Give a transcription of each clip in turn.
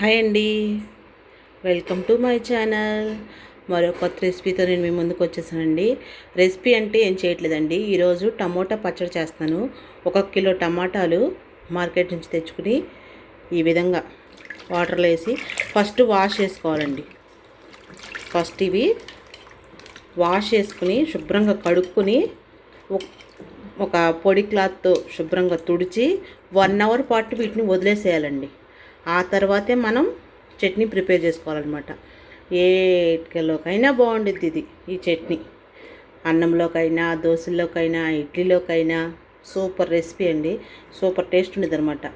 Hi అండి. Welcome to my channel. మరో కొత్త రెసిపీతో నేను మీ ముందుకు వచ్చేసానండి. రెసిపీ అంటే ఏం చేయట్లేదండి. ఈరోజు టమోటా పచ్చడి చేస్తాను. ఒక కిలో టమాటాలు మార్కెట్ నుంచి తెచ్చుకుని ఈ విధంగా వాటర్లో వేసి ఫస్ట్ వాష్ చేసుకోవాలండి. ఫస్ట్ ఇవి వాష్ చేసుకుని శుభ్రంగా కడుక్కుని ఒక- పొడి క్లాత్తో శుభ్రంగా తుడిచి వన్ అవర్ పాటు వీటిని వదిలేసేయాలండి. ఆ తర్వాతే మనం చట్నీ ప్రిపేర్ చేసుకోవాలన్నమాట. ఏ ఇటుకలోకైనా బాగుండుద్ది ఇది ఈ చట్నీ. అన్నంలోకైనా దోశల్లోకైనా ఇడ్లీలోకైనా సూపర్ రెసిపీ అండి. సూపర్ టేస్ట్ ఉండేది అనమాట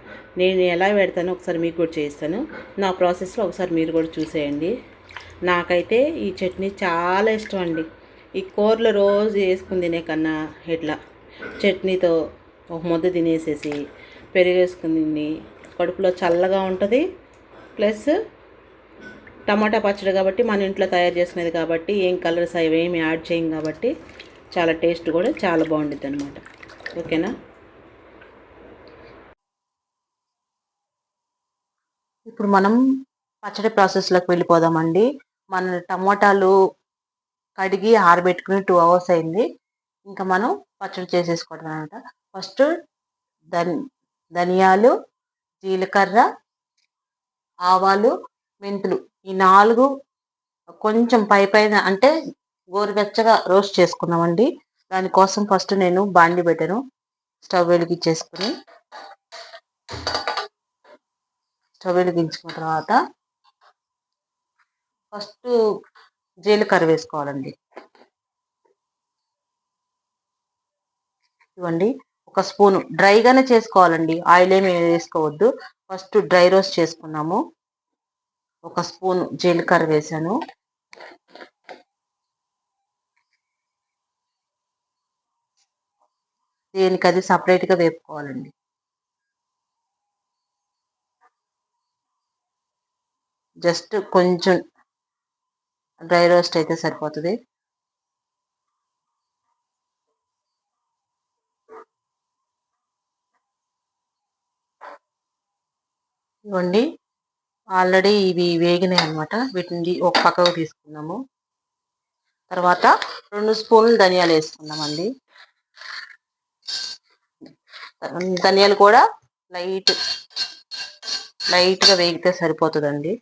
నేను ఎలా పెడతానో ఒకసారి మీకు కూడా చేస్తాను నా ప్రాసెస్లో ఒకసారి మీరు కూడా చూసేయండి. నాకైతే ఈ చట్నీ చాలా ఇష్టం అండి. ఈ కూరలు రోజు వేసుకుని తినే కన్నా ఇట్లా చట్నీతో ఒక ముద్ద తినేసేసి పెరుగు వేసుకుని తిని కడుపులో చల్లగా ఉంటుంది. ప్లస్ టమాటా పచ్చడి కాబట్టి మన ఇంట్లో తయారు చేసుకునేది కాబట్టి ఏం కలర్స్ అవి ఏమి యాడ్ చేయం కాబట్టి చాలా టేస్ట్ కూడా చాలా బాగుంటుంది అనమాట ఓకేనా? ఇప్పుడు మనం పచ్చడి ప్రాసెస్లోకి వెళ్ళిపోదామండి. మన టమోటాలు కడిగి ఆరబెట్టుకుని టూ అవర్స్ అయింది. ఇంకా మనం పచ్చడి చేసేసుకోవడం అనమాట ఫస్ట్ దన్ ధనియాలు జీలకర్ర ఆవాలు మెంతులు ఈ నాలుగు కొంచెం పై పైన అంటే గోరువెచ్చగా రోస్ట్ చేసుకున్నామండి దానికోసం ఫస్ట్ నేను బాండి పెట్టాను. స్టవ్ వెలిగించేసుకుని స్టవ్ వెలిగించుకున్న తర్వాత ఫస్ట్ జీలకర్ర వేసుకోవాలండి. ఇవ్వండి. ఒక స్పూన్ డ్రైగానే చేసుకోవాలండి. ఆయిల్ ఏమి వేసుకోవద్దు. ఫస్ట్ డ్రై రోస్ట్ చేసుకున్నాము. ఒక స్పూన్ జీలకర్ర వేసాను. దీనికి అది సపరేట్గా వేపుకోవాలండి. జస్ట్ కొంచెం డ్రై రోస్ట్ అయితే సరిపోతుంది. ఇవ్వండి ఆల్రెడీ ఇవి వేగినాయి అనమాట వీటిని ఒక పక్కకు తీసుకున్నాము తర్వాత రెండు స్పూన్లు ధనియాలు వేసుకున్నామండి ధనియాలు కూడా లైట్ లైట్గా వేగితే సరిపోతుందండి.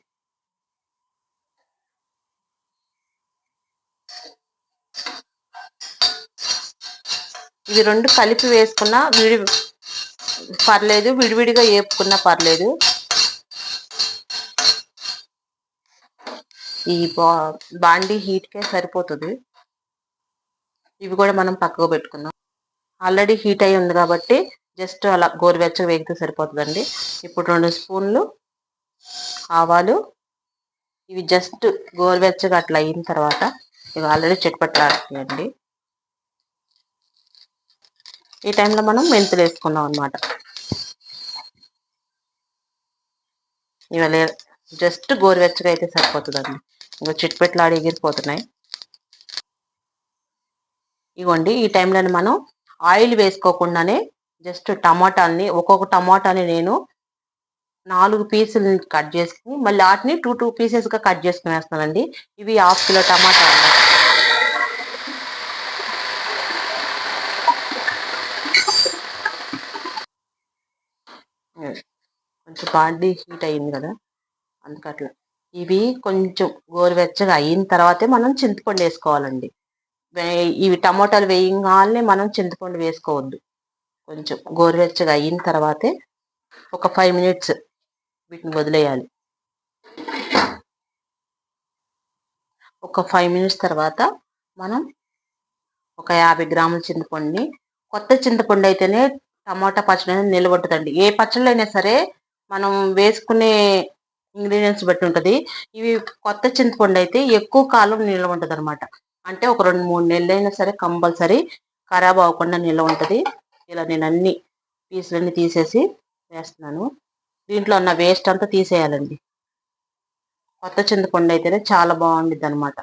ఇవి రెండు కలిపి వేసుకున్నా విడి పర్లేదు విడివిడిగా వేపుకున్నా పర్లేదు. ఈ బా బాండి హీట్కే సరిపోతుంది. ఇవి కూడా మనం పక్కకు పెట్టుకుందాం ఆల్రెడీ హీట్ అయి ఉంది కాబట్టి జస్ట్ అలా గోరువెచ్చగా వేగితే సరిపోతుందండి. ఇప్పుడు రెండు స్పూన్లు ఆవాలు. ఇవి జస్ట్ గోరువెచ్చగా అట్లా అయిన తర్వాత ఇవి ఆల్రెడీ చిట్పట్లాడుతాయండి ఈ టైంలో మనం మెంతులు వేసుకున్నాం అనమాట ఇవాళ జస్ట్ గోరువెచ్చగా అయితే సరిపోతుందండి. ఇంకా చిట్పెట్లాడి ఎగిరిపోతున్నాయి ఇవ్వండి ఈ టైంలో మనం ఆయిల్ వేసుకోకుండానే జస్ట్ టమాటాలని ఒక్కొక్క టమాటాని నేను నాలుగు పీసులు కట్ చేసుకుని మళ్ళీ వాటిని టూ టూ పీసెస్గా కట్ చేసుకుని వేస్తానండి ఇవి హాఫ్ కిలో టమాటా కొంచెం బాడీ హీట్ అయింది కదా. అందుకట్లా. ఇవి కొంచెం గోరువెచ్చగా అయిన తర్వాతే మనం చింతపండు వేసుకోవాలండి. ఇవి టమోటాలు వేయంగానే మనం చింతపండు వేసుకోవద్దు. కొంచెం గోరువెచ్చగా అయిన తర్వాతే ఒక ఫైవ్ మినిట్స్ వీటిని వదిలేయాలి. ఒక ఫైవ్ మినిట్స్ తర్వాత మనం ఒక యాభై గ్రాముల చింతపండుని కొత్త చింతపండు అయితేనే టమాటా పచ్చడి అనేది నిలబడుతుందండి. ఏ పచ్చళ్ళు అయినా సరే మనం వేసుకునే ఇంగ్రీడియంట్స్ బట్టి ఉంటుంది. ఇవి కొత్త చింతపండు అయితే ఎక్కువ కాలం నిల్వ ఉంటుంది అనమాట అంటే ఒక రెండు మూడు నెలలు అయినా సరే కంపల్సరీ ఖరాబ్ అవ్వకుండా నిల్వ ఉంటుంది. ఇలా నేను అన్ని పీసులన్నీ తీసేసి వేస్తున్నాను. దీంట్లో ఉన్న వేస్ట్ అంతా తీసేయాలండి. కొత్త చింతపండు అయితేనే చాలా బాగుండిద్ది అనమాట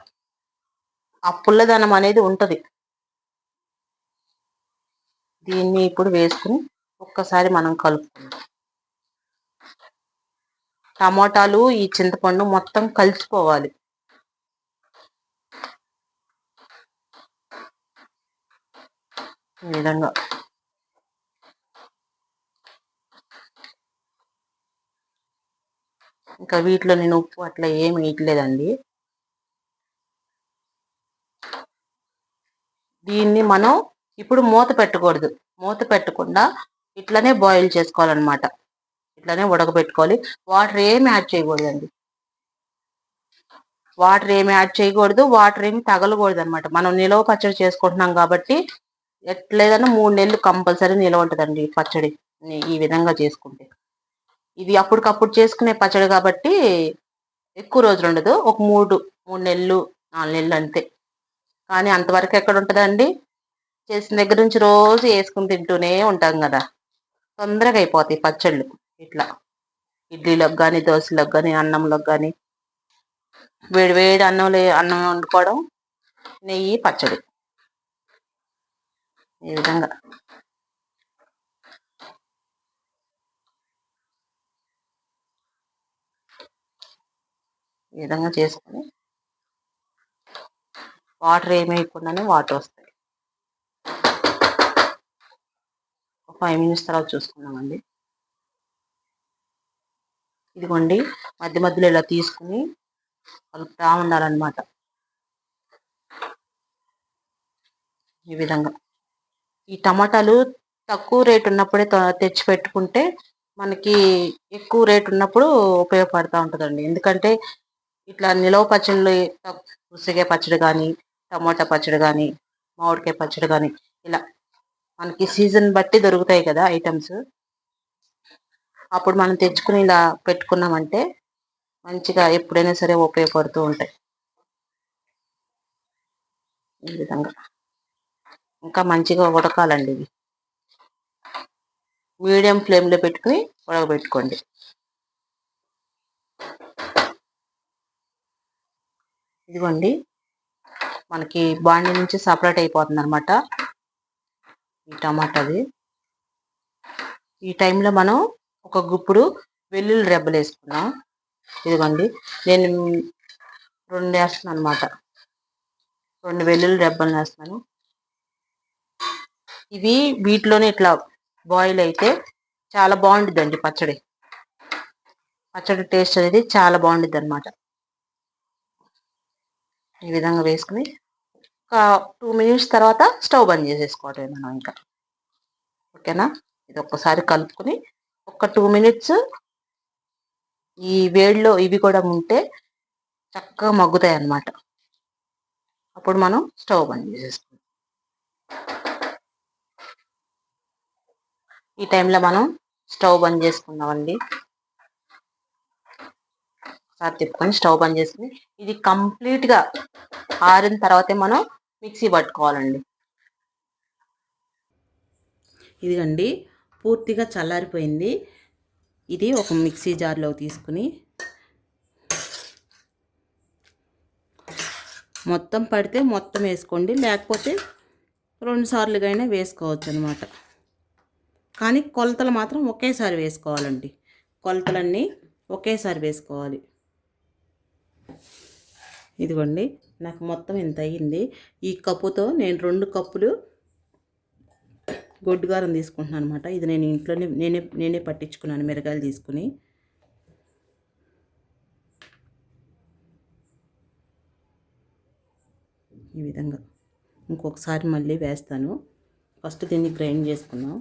ఆ పుల్లదనం అనేది ఉంటుంది. దీన్ని ఇప్పుడు వేసుకుని ఒక్కసారి మనం కలుపుకుందాం. టమాటాలు ఈ చింతపండు మొత్తం కలిసిపోవాలి ఈ విధంగా. ఇంకా వీటిలో నేను ఉప్పు అట్లా ఏమి వేయట్లేదండి. దీన్ని మనం ఇప్పుడు మూత పెట్టకూడదు. మూత పెట్టకుండా ఇట్లనే బాయిల్ చేసుకోవాలన్నమాట. ఇట్లానే ఉడకబెట్టుకోవాలి. వాటర్ ఏమి యాడ్ చేయకూడదండి. వాటర్ ఏమి యాడ్ చేయకూడదు. వాటర్ ఏమి తగలకూడదు అనమాట మనం నిలవ పచ్చడి చేసుకుంటున్నాం కాబట్టి ఎట్లేదన్నా మూడు నెలలు కంపల్సరీ నిలవ ఉంటుందండి పచ్చడి. ఈ విధంగా చేసుకుంటే. ఇది అప్పటికప్పుడు చేసుకునే పచ్చడి కాబట్టి ఎక్కువ రోజులు ఉండదు. ఒక మూడు మూడు నెలలు నాలుగు నెలలు అంతే. కానీ అంతవరకు ఎక్కడ ఉంటుందండి? చేసిన దగ్గర నుంచి రోజు వేసుకుని తింటూనే ఉంటాం కదా. తొందరగా అయిపోతాయి పచ్చళ్ళు. ఇట్లా ఇడ్లీలకు కానీ దోశలకు కానీ అన్నంలోకి కానీ వేడి వేడి అన్నం అన్నం వండుకోవడం నెయ్యి పచ్చడి. ఈ విధంగా. ఈ విధంగా చేసుకొని వాటర్ ఏమేయకుండానే వాటర్ వస్తాయి. ఒక ఫైవ్ మినిట్స్ తర్వాత చూసుకున్నామండి ఇదిగోండి మధ్య మధ్యలో ఇలా తీసుకుని కలుపుతా ఉండాలన్నమాట. ఈ విధంగా. ఈ టమాటాలు తక్కువ రేటు ఉన్నప్పుడే తెచ్చి పెట్టుకుంటే మనకి ఎక్కువ రేటు ఉన్నప్పుడు ఉపయోగపడుతూ ఉంటుందండి. ఎందుకంటే ఇట్లా నిలవ పచ్చళ్ళు ఉసిరికాయ పచ్చడి కానీ టమాటా పచ్చడి కానీ మామిడికాయ పచ్చడి కానీ ఇలా మనకి సీజన్ బట్టి దొరుకుతాయి కదా ఐటమ్స్. అప్పుడు మనం తెచ్చుకుని ఇలా పెట్టుకున్నామంటే మంచిగా ఎప్పుడైనా సరే ఉపయోగపడుతూ ఉంటాయి. ఈ విధంగా. ఇంకా మంచిగా ఉడకాలండి ఇవి. మీడియం ఫ్లేమ్లో పెట్టుకుని ఉడకబెట్టుకోండి. ఇదిగోండి. మనకి బాండి నుంచి సపరేట్ అయిపోతుంది అనమాట ఈ టమాటాది. ఈ టైంలో మనం ఒక గుప్పుడు వెల్లుల్లి రెబ్బలు వేసుకున్నాం. ఇదిగోండి నేను రెండు వేస్తున్నాను అనమాట రెండు వెల్లుల్లి రెబ్బలు వేస్తున్నాను. ఇవి వీటిలోనే ఇట్లా బాయిల్ అయితే చాలా బాగుంటుందండి పచ్చడి. పచ్చడి టేస్ట్ అనేది చాలా బాగుంటుంది అనమాట ఈ విధంగా వేసుకుని ఒక టూ మినిట్స్ తర్వాత స్టవ్ బంద్ చేసేసుకోవటం మనం ఇంకా. ఓకేనా? ఇది ఒక్కసారి కలుపుకొని ఒక టూ మినిట్స్ ఈ వేడిలో ఇవి కూడా ఉంటే చక్కగా మగ్గుతాయి అన్నమాట అప్పుడు మనం స్టవ్ బంద్ చేసేసుకుంటాం ఈ టైంలో మనం స్టవ్ బంద్ చేసుకుందామండి ఒకసారి తిప్పుకొని స్టవ్ బంద్ చేసుకుని ఇది కంప్లీట్గా ఆరిన తర్వాతే మనం మిక్సీ పట్టుకోవాలండి. ఇదిగండి పూర్తిగా చల్లారిపోయింది. ఇది ఒక మిక్సీ జార్లో తీసుకుని మొత్తం పడితే మొత్తం వేసుకోండి. లేకపోతే రెండుసార్లుగా వేసుకోవచ్చు అనమాట కానీ కొలతలు మాత్రం ఒకేసారి వేసుకోవాలండి. కొలతలన్నీ ఒకేసారి వేసుకోవాలి. ఇదిగోండి నాకు మొత్తం ఇంత అయ్యింది. ఈ కప్పుతో నేను రెండు కప్పులు గొడ్డుగారం తీసుకుంటున్నాను అనమాట ఇది నేను ఇంట్లోనే నేనే నేనే పట్టించుకున్నాను మిరగాయలు తీసుకుని. ఈ విధంగా ఇంకొకసారి మళ్ళీ వేస్తాను. ఫస్ట్ దీన్ని గ్రైండ్ చేసుకున్నాం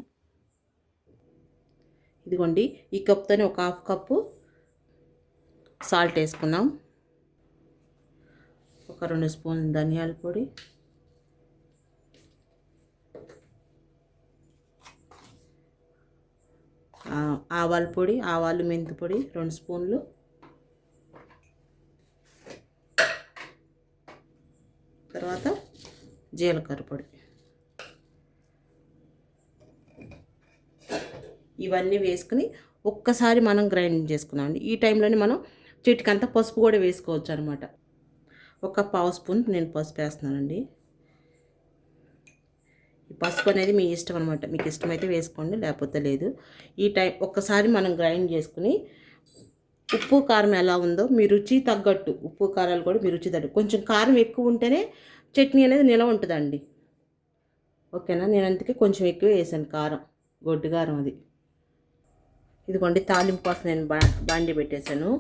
ఇదిగోండి ఈ కప్తోనే ఒక హాఫ్ కప్పు సాల్ట్ వేసుకున్నాం ఒక రెండు స్పూన్ ధనియాల పొడి. ఆవాల పొడి ఆవాలు మెంతి పొడి రెండు స్పూన్లు. తర్వాత జీలకర్ర పొడి. ఇవన్నీ వేసుకుని ఒక్కసారి మనం గ్రైండ్ చేసుకున్నామండి ఈ టైంలోనే మనం చిటికంతా పసుపు కూడా వేసుకోవచ్చు అనమాట. ఒక పావు స్పూన్ నేను పసుపు వేస్తున్నానండి. పసుపు అనేది మీ ఇష్టం అనమాట మీకు ఇష్టమైతే వేసుకోండి లేకపోతే లేదు. ఈ టైం ఒక్కసారి మనం గ్రైండ్ చేసుకుని ఉప్పు కారం ఎలా ఉందో మీ రుచి తగ్గట్టు ఉప్పు కారాలు కూడా మీ రుచి తగ్గట్టు. కొంచెం కారం ఎక్కువ ఉంటేనే చట్నీ అనేది నిలవ ఉంటుందండి. ఓకేనా? నేను అందుకే కొంచెం ఎక్కువ వేసాను కారం గొడ్డు కారం అది. ఇదిగోండి తాలింపు కోసం నేను బా బాండి పెట్టేశాను.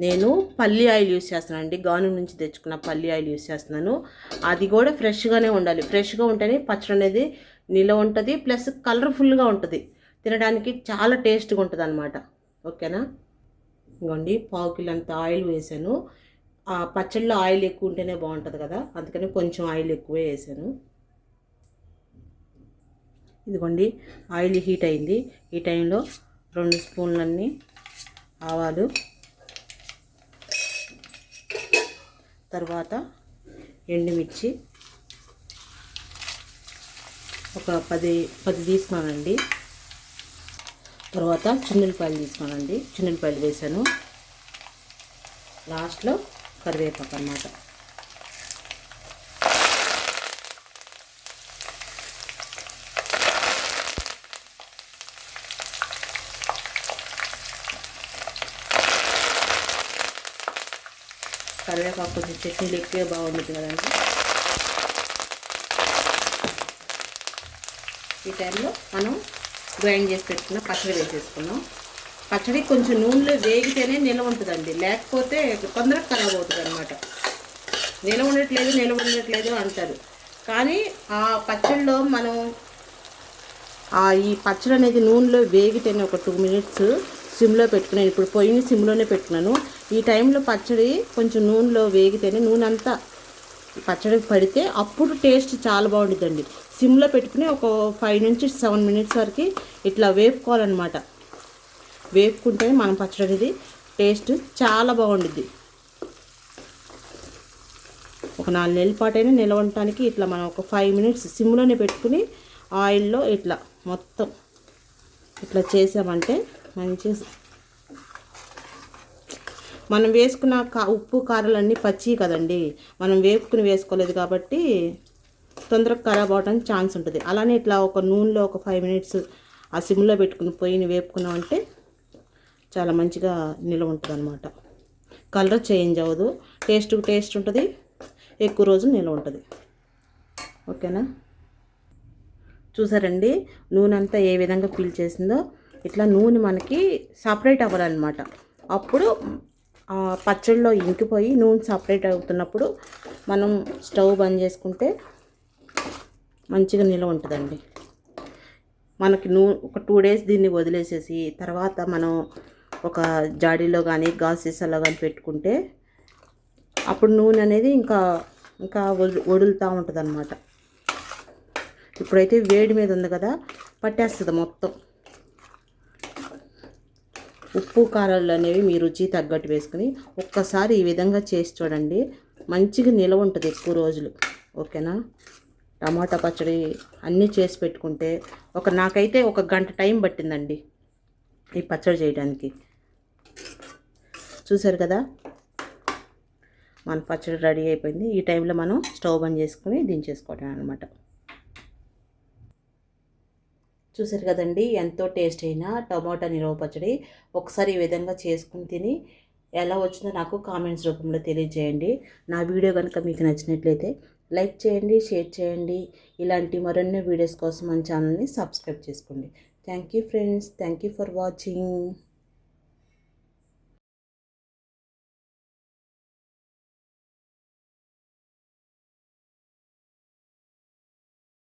నేను పల్లి ఆయిల్ యూస్ చేస్తున్నాను అండి గాను నుంచి తెచ్చుకున్న పల్లి ఆయిల్ యూస్ చేస్తున్నాను. అది కూడా ఫ్రెష్గానే ఉండాలి. ఫ్రెష్గా ఉంటేనే పచ్చడి అనేది నిలవ ఉంటుంది ప్లస్ కలర్ఫుల్గా ఉంటుంది. తినడానికి చాలా టేస్ట్గా ఉంటుంది అనమాట ఓకేనా? ఇంకోండి పావు కిలో అంత ఆయిల్ వేసాను. ఆ పచ్చళ్ళు ఆయిల్ ఎక్కువ ఉంటేనే బాగుంటుంది కదా. అందుకని కొంచెం ఆయిల్ ఎక్కువే వేసాను. ఇదిగోండి ఆయిల్ హీట్ అయింది. ఈ టైంలో రెండు స్పూన్లన్నీ ఆవాలు తర్వాత ఎండుమిర్చి ఒక పది పది తీసుకున్నానండి. తర్వాత చిన్నెలపాయలు తీసుకున్నానండి. చిన్నెలపాయలు వేసాను. లాస్ట్లో కరివేపాకు అన్నమాట. కరివేపాకు కొంచెం చట్నీలు బాగుంటుంది కదండి ఈ టైంలో మనం గ్రైండ్ చేసి పెట్టుకున్న పచ్చడి వేసేసుకున్నాం పచ్చడి కొంచెం నూనెలో వేగితేనే నిలవ ఉంటుందండి. లేకపోతే తొందరగా ఖరాబ్ అవుతుంది అనమాట నిలవ ఉండట్లేదు నిలవ ఉండట్లేదు అంటారు. కానీ ఆ పచ్చడిలో మనం ఈ పచ్చడి అనేది నూనెలో వేగితేనే ఒక టూ మినిట్స్ సిమ్లో పెట్టుకున్నాను. ఇప్పుడు పొయ్యిని సిమ్లోనే పెట్టుకున్నాను. ఈ టైంలో పచ్చడి కొంచెం నూనెలో వేగితేనే నూనె అంతా పచ్చడి పడితే అప్పుడు టేస్ట్ చాలా బాగుంటుందండి సిమ్లో పెట్టుకుని ఒక ఫైవ్ నుంచి సెవెన్ మినిట్స్ వరకు ఇట్లా వేపుకోవాలన్నమాట. వేపుకుంటేనే మనం పచ్చడి అనేది టేస్ట్ చాలా బాగుండుద్ది. ఒక నాలుగు నెలల పాటైనా నిలవటానికి ఇట్లా మనం ఒక ఫైవ్ మినిట్స్ సిమ్లోనే పెట్టుకుని ఆయిల్లో ఇట్లా మొత్తం ఇట్లా చేసామంటే మంచి మనం వేసుకున్న కా ఉప్పు కారాలన్నీ పచ్చి కదండి. మనం వేపుకుని వేసుకోలేదు కాబట్టి తొందరగా ఖరాబ్ అవడానికి ఛాన్స్ ఉంటుంది. అలానే ఇట్లా ఒక నూనెలో ఒక ఫైవ్ మినిట్స్ ఆ సిమ్లో పెట్టుకుని పొయ్యిని వేపుకున్నామంటే చాలా మంచిగా నిల్వ ఉంటుంది అనమాట కలర్ చేంజ్ అవ్వదు. టేస్ట్ టేస్ట్ ఉంటుంది. ఎక్కువ రోజులు నిల్వ ఉంటుంది. ఓకేనా? చూసారండి? నూనె అంతా ఏ విధంగా పీల్ చేసిందో. ఇట్లా నూనె మనకి సపరేట్ అవ్వాలన్నమాట. అప్పుడు పచ్చడిలో ఇంకిపోయి నూనె సపరేట్ అవుతున్నప్పుడు మనం స్టవ్ బంద్ చేసుకుంటే మంచిగా నిల్వ ఉంటుందండి. మనకి నూ ఒక టూ డేస్ దీన్ని వదిలేసేసి తర్వాత మనం ఒక జాడీలో కానీ గాజు సీసాలో కానీ పెట్టుకుంటే అప్పుడు నూనె అనేది ఇంకా ఇంకా వదులుతూ ఉంటుంది అన్నమాట ఇప్పుడైతే వేడి మీద ఉంది కదా పట్టేస్తుంది మొత్తం. ఉప్పు కారాలు అనేవి మీ రుచి తగ్గట్టు వేసుకుని ఒక్కసారి ఈ విధంగా చేసి చూడండి. మంచిగా నిలవ ఉంటుంది ఎక్కువ రోజులు. ఓకేనా? టమాటా పచ్చడి అన్నీ చేసి పెట్టుకుంటే ఒక నాకైతే ఒక గంట టైం పట్టిందండి ఈ పచ్చడి చేయడానికి. చూసారు కదా? మన పచ్చడి రెడీ అయిపోయింది. ఈ టైంలో మనం స్టవ్ బంద్ చేసుకుని దించేసుకోవటం అనమాట చూసారు కదండి ఎంతో టేస్ట్ అయినా టమాటా నిలవ పచ్చడి ఒకసారి ఈ విధంగా చేసుకుని తిని ఎలా వచ్చిందో నాకు కామెంట్స్ రూపంలో తెలియజేయండి. నా వీడియో కనుక మీకు నచ్చినట్లయితే లైక్ చేయండి షేర్ చేయండి. ఇలాంటి మరిన్ని వీడియోస్ కోసం మన ఛానల్ని సబ్స్క్రైబ్ చేసుకోండి. Thank you friends thank you for watching.